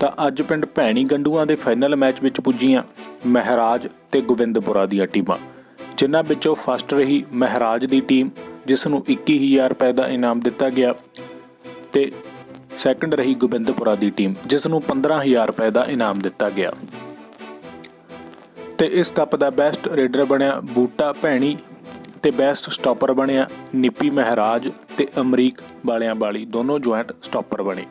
ਤਾਂ ਅੱਜ ਪਿੰਡ ਭੈਣੀ ਗੰਡੂਆਂ ਦੇ ਫਾਈਨਲ ਮੈਚ ਵਿੱਚ ਪੁੱਜੀਆਂ ਮਹਿਰਾਜ ਤੇ ਗੋਬਿੰਦਪੁਰਾ ਦੀਆਂ ਟੀਮਾਂ। ਜਿਨ੍ਹਾਂ ਵਿੱਚੋਂ ਫਸਟ ਰਹੀ ਮਹਿਰਾਜ ਦੀ ਟੀਮ, ਜਿਸ ਨੂੰ 21000 ਰੁਪਏ ਦਾ ਇਨਾਮ ਦਿੱਤਾ ਗਿਆ ਤੇ ਸੈਕੰਡ ਰਹੀ ਗੋਬਿੰਦਪੁਰਾ ਦੀ ਟੀਮ, ਜਿਸ ਨੂੰ 15000 ਰੁਪਏ ਦਾ ਇਨਾਮ ਦਿੱਤਾ ਗਿਆ। ਤੇ ਇਸ ਕੱਪ ਦਾ ਬੈਸਟ ਰੇਡਰ ਬਣਿਆ ਬੂਟਾ ਭੈਣੀ ਤੇ ਬੈਸਟ ਸਟਾਪਰ ਬਣਿਆ ਨਿੱਪੀ ਮਹਿਰਾਜ ਤੇ ਅਮਰੀਕ ਵਾਲਿਆਂ ਵਾਲੀ ਦੋਨੋਂ ਜੁਆਇੰਟ ਸਟਾਪਰ ਬਣੇ।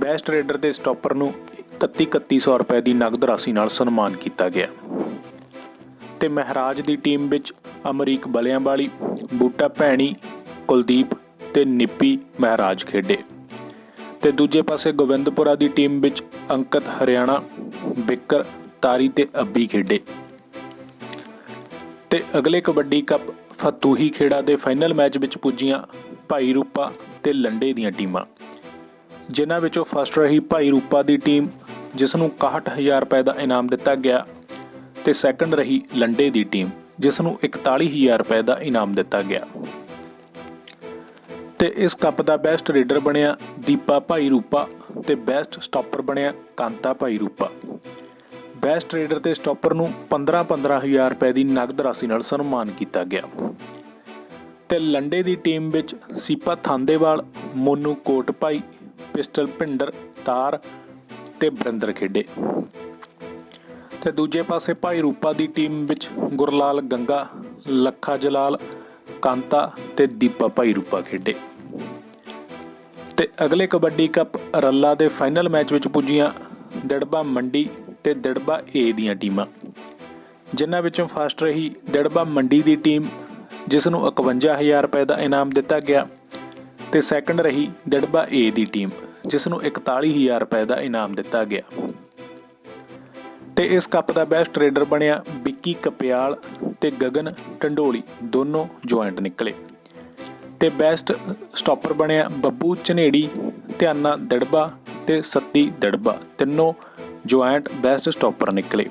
ਬੈਸਟ ਰੇਡਰ ਤੇ ਸਟਾਪਰ ਨੂੰ 31 3100 ਰੁਪਏ ਦੀ ਨਗਦ ਰਾਸ਼ੀ ਨਾਲ ਸਨਮਾਨ ਕੀਤਾ ਗਿਆ। ਤੇ ਮਹਿਰਾਜ ਦੀ ਟੀਮ ਵਿੱਚ ਅਮਰੀਕ ਬਲਿਆਂਵਾਲੀ, ਬੂਟਾ ਭੈਣੀ, ਕੁਲਦੀਪ ਤੇ ਨਿੱਪੀ ਮਹਿਰਾਜ ਖੇਡੇ। ਤੇ ਦੂਜੇ ਪਾਸੇ ਗੋਬਿੰਦਪੁਰਾ ਦੀ ਟੀਮ ਵਿੱਚ ਅੰਕਤ ਹਰਿਆਣਾ, ਬਿੱਕਰ, ਤਾਰੀ ਤੇ ਅੱਬੀ ਖੇਡੇ। ਤੇ ਅਗਲੇ ਕਬੱਡੀ ਕੱਪ ਫਤੂਹੀ ਖੇੜਾ ਦੇ ਫਾਈਨਲ ਮੈਚ ਵਿੱਚ ਪੁੱਜੀਆਂ ਭਾਈ ਰੂਪਾ ਤੇ ਲੰਡੇ ਦੀਆਂ ਟੀਮਾਂ। ਜਿਨ੍ਹਾਂ ਵਿੱਚੋਂ ਫਸਟ ਰਹੀ ਭਾਈ ਰੂਪਾ ਦੀ ਟੀਮ, ਜਿਸ ਨੂੰ 61000 ਰੁਪਏ ਦਾ ਇਨਾਮ ਦਿੱਤਾ ਗਿਆ, ਤੇ ਸੈਕੰਡ ਰਹੀ ਲੰਡੇ ਦੀ ਟੀਮ, ਜਿਸ ਨੂੰ 41000 ਰੁਪਏ ਦਾ ਇਨਾਮ ਦਿੱਤਾ ਗਿਆ। ਤੇ ਇਸ ਕੱਪ ਦਾ ਬੈਸਟ ਰੇਡਰ ਬਣਿਆ ਦੀਪਾ ਭਾਈ ਰੂਪਾ ਤੇ ਬੈਸਟ ਸਟਾਪਰ ਬਣਿਆ ਕਾਂਤਾ ਭਾਈ ਰੂਪਾ। ਬੈਸਟ ਰੇਡਰ ਤੇ ਸਟਾਪਰ ਨੂੰ 15-15000 ਰੁਪਏ ਦੀ ਨਗਦ ਰਾਸ਼ੀ ਨਾਲ ਸਨਮਾਨ ਕੀਤਾ ਗਿਆ। ਤੇ ਲੰਡੇ ਦੀ ਟੀਮ ਵਿੱਚ ਸੀਪਾ ਥਾਂਦੇਵਾਲ, ਮੋਨੂ ਕੋਟ ਭਾਈ ਪਿਸਟਲ, ਭਿੰਡਰ, ਤਾਰ ਤੇ ਬਰਿੰਦਰ ਖੇਡੇ। ਤੇ ਦੂਜੇ ਪਾਸੇ ਭਾਈ ਰੂਪਾ ਦੀ ਟੀਮ ਵਿੱਚ ਗੁਰਲਾਲ, ਗੰਗਾ, ਲੱਖਾ ਜਲਾਲ, ਕਾਂਤਾ ਤੇ ਦੀਪਾ ਭਾਈ ਰੂਪਾ ਖੇਡੇ। ਤੇ ਅਗਲੇ ਕਬੱਡੀ ਕੱਪ ਰੱਲਾ ਦੇ ਫਾਈਨਲ ਮੈਚ ਵਿੱਚ ਪੁੱਜੀਆਂ ਦੜਬਾ ਮੰਡੀ ਤੇ ਦੜਬਾ ਏ ਦੀਆਂ ਟੀਮਾਂ। ਜਿਨ੍ਹਾਂ ਵਿੱਚੋਂ ਫਸਟ ਰਹੀ ਦੜਬਾ ਮੰਡੀ ਦੀ ਟੀਮ, ਜਿਸ ਨੂੰ 51000 ਰੁਪਏ ਦਾ ਇਨਾਮ ਦਿੱਤਾ ਗਿਆ, ਤੇ ਸੈਕੰਡ ਰਹੀ ਦੜਬਾ ਏ ਦੀ ਟੀਮ। ਜਿਸ ਨੂੰ 41000 ਰੁਪਏ ਦਾ ਇਨਾਮ ਦਿੱਤਾ ਗਿਆ। ਤੇ ਇਸ ਕੱਪ ਦਾ ਬੈਸਟ ਰੇਡਰ ਬਣਿਆ ਵਿੱਕੀ ਕਪਿਆਲ ਤੇ ਗਗਨ ਟੰਡੋਲੀ। ਦੋਨੋਂ ਜੁਆਇੰਟ ਨਿਕਲੇ। ਤੇ ਬੈਸਟ ਸਟਾਪਰ ਬਣਿਆ ਬੱਬੂ ਝਨੇੜੀ, ਧਿਆਨਾ ਦੜਬਾ ਤੇ ਸੱਤੀ ਦੜਬਾ। ਤਿੰਨੋਂ ਜੁਆਇੰਟ ਬੈਸਟ ਸਟਾਪਰ ਨਿਕਲੇ।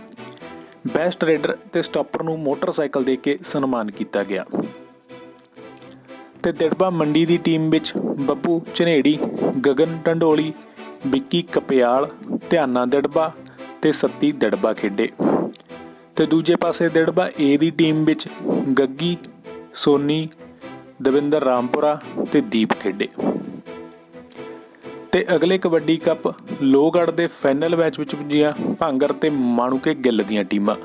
ਬੈਸਟ ਰੇਡਰ ਤੇ ਸਟਾਪਰ ਨੂੰ ਮੋਟਰਸਾਈਕਲ ਦੇ ਕੇ ਸਨਮਾਨ ਕੀਤਾ ਗਿਆ। ਤੇ ਦਿੜਬਾ ਮੰਡੀ ਦੀ ਟੀਮ ਵਿੱਚ ਬੱਬੂ ਝਨੇੜੀ, ਗਗਨ ਟੰਡੋਲੀ, ਵਿੱਕੀ ਕਪਿਆਲ, ਧਿਆਨਾ ਦਿੜਬਾ ਤੇ ਸੱਤੀ ਦੜਬਾ ਖੇਡੇ। ਤੇ ਦੂਜੇ ਪਾਸੇ ਦੜਬਾ ਏ ਦੀ ਟੀਮ ਵਿੱਚ ਗੱਗੀ, ਸੋਨੀ, ਦਵਿੰਦਰ ਰਾਮਪੁਰਾ ਤੇ ਦੀਪ ਖੇਡੇ। ਤੇ ਅਗਲੇ ਕਬੱਡੀ ਕੱਪ ਲੋਹਗੜ੍ਹ ਦੇ ਫਾਈਨਲ ਮੈਚ ਵਿੱਚ ਪੁੱਜੀਆਂ ਭਾਂਗਰ ਤੇ ਮਾਣੂਕੇ ਗਿੱਲ ਦੀਆਂ ਟੀਮਾਂ।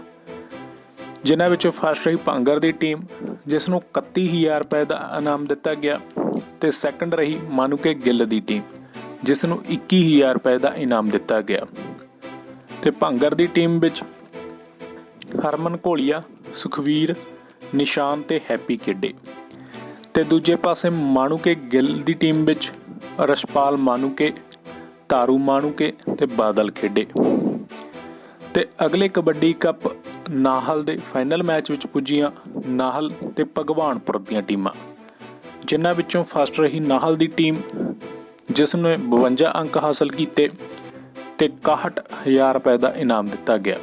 ਜਿਨ੍ਹਾਂ ਵਿੱਚੋਂ ਫਸਟ ਰਹੀ ਭਾਂਗਰ ਦੀ ਟੀਮ, ਜਿਸ ਨੂੰ 31000 ਰੁਪਏ ਦਾ ਇਨਾਮ ਦਿੱਤਾ ਗਿਆ, ਤੇ ਸੈਕੰਡ ਰਹੀ ਮਾਨੂਕੇ ਗਿੱਲ ਦੀ ਟੀਮ, ਜਿਸ ਨੂੰ 21000 ਰੁਪਏ ਦਾ ਇਨਾਮ ਦਿੱਤਾ ਗਿਆ। ਤੇ ਭਾਂਗਰ ਦੀ ਟੀਮ ਵਿੱਚ ਹਰਮਨ ਘੋਲੀਆ, ਸੁਖਵੀਰ, ਨਿਸ਼ਾਨ ਤੇ ਹੈਪੀ ਖੇਡੇ। ਤੇ ਦੂਜੇ ਪਾਸੇ ਮਾਨੂਕੇ ਗਿੱਲ ਦੀ ਟੀਮ ਵਿੱਚ ਰਸ਼ਪਾਲ ਮਾਨੂਕੇ, ਤਾਰੂ ਮਾਨੂਕੇ ਤੇ ਬਾਦਲ ਖੇਡੇ। ਤੇ ਅਗਲੇ ਕਬੱਡੀ ਕੱਪ ਨਾਹਲ ਦੇ ਫਾਈਨਲ ਮੈਚ ਵਿੱਚ ਪੁੱਜੀਆਂ ਨਾਹਲ ਤੇ ਭਗਵਾਨਪੁਰ ਦੀਆਂ ਟੀਮਾਂ। ਜਿਨ੍ਹਾਂ ਵਿੱਚੋਂ ਫਸਟ ਰਹੀ ਨਾਹਲ ਦੀ ਟੀਮ ਜਿਸ ਨੇ 52 ਅੰਕ ਹਾਸਲ ਕੀਤੇ ਤੇ 61000 ਰੁਪਏ ਦਾ ਇਨਾਮ ਦਿੱਤਾ ਗਿਆ।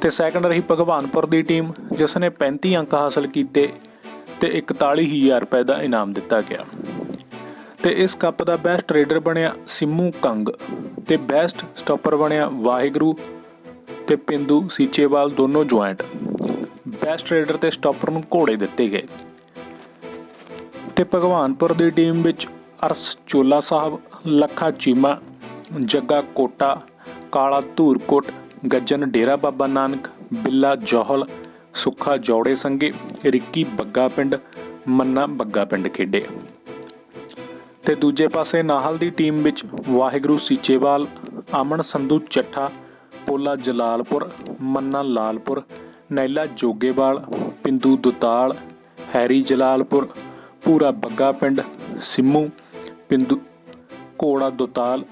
ਤੇ ਸੈਕੰਡ ਰਹੀ ਭਗਵਾਨਪੁਰ ਦੀ ਟੀਮ ਜਿਸ ਨੇ 35 ਅੰਕ ਹਾਸਲ ਕੀਤੇ ਤੇ 41000 ਰੁਪਏ ਦਾ ਇਨਾਮ ਦਿੱਤਾ ਗਿਆ। ਤੇ ਇਸ ਕੱਪ ਦਾ ਬੈਸਟ ਰੇਡਰ ਬਣਿਆ ਸਿੰਮੂ ਕੰਗ ਤੇ ਬੈਸਟ ਸਟਾਪਰ ਬਣਿਆ ਵਾਹਿਗੁਰੂ ਤੇ ਪਿੰਦੂ, ਸੀਚੇਵਾਲ ਦੋਨੋਂ ਜੁਆਇੰਟ ਬੈਸਟ ਰੇਡਰ ਤੇ ਸਟਾਪਰ ਨੂੰ ਘੋੜੇ ਦਿੱਤੇ ਗਏ। ਤੇ ਭਗਵਾਨਪੁਰ ਦੀ ਟੀਮ ਵਿੱਚ ਅਰਸ ਚੋਲਾ ਸਾਹਿਬ, ਲੱਖਾ ਚੀਮਾ, ਜੱਗਾ ਕੋਟਾ, ਕਾਲਾ ਧੂਰਕੋਟ, ਗੱਜਨ ਡੇਰਾ ਬਾਬਾ ਨਾਨਕ, ਬਿੱਲਾ ਜੋਹਲ, ਸੁੱਖਾ ਜੋੜੇ ਸੰਗੇ ਰਿੱਕੀ ਬੱਗਾ ਪਿੰਡ, ਮੰਨਾ ਬੱਗਾ ਪਿੰਡ ਖੇਡੇ। ਤੇ ਦੂਜੇ ਪਾਸੇ ਨਾਹਲ ਦੀ ਟੀਮ ਵਿੱਚ ਵਾਹਿਗੁਰੂ ਸੀਚੇਵਾਲ ਅਮਨ ਸੰਧੂ ਚੱਠਾ ਪੋਲਾ ਜਲਾਲਪੁਰ, ਮੰਨਾ ਲਾਲਪੁਰ, ਨੈਲਾ ਜੋਗੇਵਾਲ, ਪਿੰਦੂ ਦੁਤਾਲ, ਹੈਰੀ ਜਲਾਲਪੁਰ, ਪੂਰਾ ਬੱਗਾ ਪਿੰਡ, ਸਿੰਮੂ, ਪਿੰਦੂ ਕੋੜਾ ਦੁਤਾਲ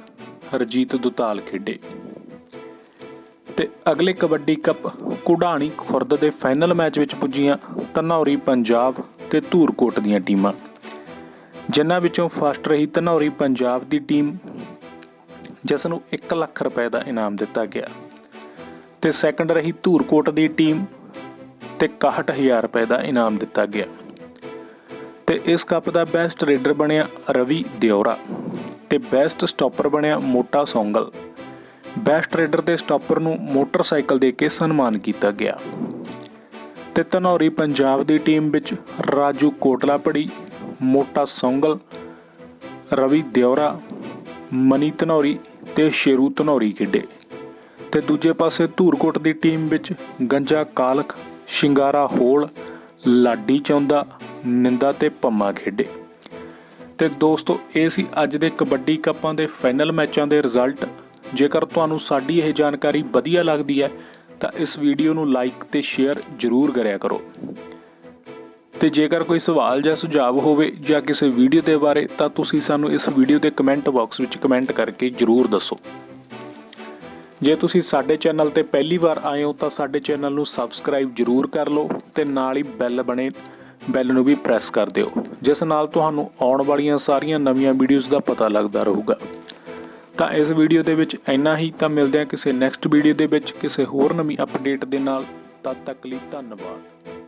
ਹਰਜੀਤ ਦੁਤਾਲ ਖੇਡੇ। ਤੇ ਅਗਲੇ ਕਬੱਡੀ ਕੱਪ ਕੁਢਾਣੀ ਖੁਰਦ ਦੇ ਫਾਈਨਲ ਮੈਚ ਵਿੱਚ ਪੁੱਜੀਆਂ ਧਨੌਰੀ ਪੰਜਾਬ ਤੇ ਧੂਰਕੋਟ ਦੀਆਂ ਟੀਮਾਂ। ਜਿਨ੍ਹਾਂ ਵਿੱਚੋਂ ਫਸਟ ਰਹੀ ਧਨੌਰੀ ਪੰਜਾਬ ਦੀ ਟੀਮ ਜਿਸ ਨੂੰ 1 ਲੱਖ ਰੁਪਏ ਦਾ ਇਨਾਮ ਦਿੱਤਾ ਗਿਆ। ਤੇ ਸੈਕੰਡ ਰਹੀ ਧੂਰਕੋਟ ਦੀ ਟੀਮ ਤੇ 61000 ਰੁਪਏ ਦਾ ਇਨਾਮ ਦਿੱਤਾ ਗਿਆ। ਤੇ ਇਸ ਕੱਪ ਦਾ ਬੈਸਟ ਰੇਡਰ ਬਣਿਆ ਰਵੀ ਦਿਉਰਾ ਤੇ ਬੈਸਟ ਸਟਾਪਰ ਬਣਿਆ ਮੋਟਾ ਸੌਂਗਲ। ਬੈਸਟ ਰੇਡਰ ਤੇ ਸਟਾਪਰ ਨੂੰ ਮੋਟਰਸਾਈਕਲ ਦੇ ਕੇ ਸਨਮਾਨ ਕੀਤਾ ਗਿਆ। ਤੇ ਧਨੌਰੀ ਪੰਜਾਬ ਦੀ ਟੀਮ ਵਿੱਚ ਰਾਜੂ ਕੋਟਲਾ ਕੋਟਲਾਪੜੀ, ਮੋਟਾ ਸੌਂਗਲ, ਰਵੀ ਦਿਉਰਾ ਮਨੀ ਧਨੌਰੀ ਤੇ ਸ਼ੇਰੂ ਧਨੌਰੀ ਖੇਡੇ। ਤੇ ਦੂਜੇ ਪਾਸੇ ਧੂਰਕੋਟ ਦੀ ਟੀਮ ਵਿੱਚ ਗੰਜਾ ਕਾਲਖ, ਸ਼ਿੰਗਾਰਾ ਹੋਲ, ਲਾਡੀ ਚੌਂਦਾ, ਨਿੰਦਾ ਤੇ ਪੰਮਾ ਖੇਡੇ। ਤੇ ਦੋਸਤੋ, ਇਹ ਸੀ ਅੱਜ ਦੇ ਕਬੱਡੀ ਕੱਪਾਂ ਦੇ ਫਾਈਨਲ ਮੈਚਾਂ ਦੇ ਰਿਜ਼ਲਟ। ਜੇਕਰ ਤੁਹਾਨੂੰ ਸਾਡੀ ਇਹ ਜਾਣਕਾਰੀ ਵਧੀਆ ਲੱਗਦੀ ਹੈ, ਤਾਂ ਇਸ ਵੀਡੀਓ ਨੂੰ ਲਾਈਕ ਤੇ ਸ਼ੇਅਰ ਜ਼ਰੂਰ ਕਰਿਆ ਕਰੋ। ਤੇ ਜੇਕਰ ਕੋਈ ਸਵਾਲ ਜਾਂ ਸੁਝਾਅ ਹੋਵੇ ਜਾਂ ਕਿਸੇ ਵੀਡੀਓ ਦੇ ਬਾਰੇ, ਤਾਂ ਤੁਸੀਂ ਸਾਨੂੰ ਇਸ ਵੀਡੀਓ ਦੇ ਕਮੈਂਟ ਬਾਕਸ ਵਿੱਚ ਕਮੈਂਟ ਕਰਕੇ ਜ਼ਰੂਰ ਦੱਸੋ। ਜੇ ਤੁਸੀਂ ਸਾਡੇ ਚੈਨਲ ਤੇ ਪਹਿਲੀ ਵਾਰ ਆਏ ਹੋ, ਤਾਂ ਸਾਡੇ ਚੈਨਲ ਨੂੰ ਸਬਸਕ੍ਰਾਈਬ ਜ਼ਰੂਰ ਕਰ ਲਓ ਤੇ ਨਾਲ ਹੀ ਬੈਲ ਬਣੇ, ਬੈਲ ਨੂੰ ਵੀ ਪ੍ਰੈਸ ਕਰ ਦਿਓ, ਜਿਸ ਨਾਲ ਤੁਹਾਨੂੰ ਆਉਣ ਵਾਲੀਆਂ ਸਾਰੀਆਂ ਨਵੀਆਂ ਵੀਡੀਓਜ਼ ਦਾ ਪਤਾ ਲੱਗਦਾ ਰਹੂਗਾ। ਤਾਂ ਇਸ ਵੀਡੀਓ ਦੇ ਵਿੱਚ ਇੰਨਾ ਹੀ, ਤਾਂ ਮਿਲਦੇ ਹਾਂ ਕਿਸੇ ਨੈਕਸਟ ਵੀਡੀਓ ਦੇ ਵਿੱਚ ਕਿਸੇ ਹੋਰ ਨਵੀਂ ਅਪਡੇਟ ਦੇ ਨਾਲ। ਤਦ ਤੱਕ ਲਈ ਧੰਨਵਾਦ।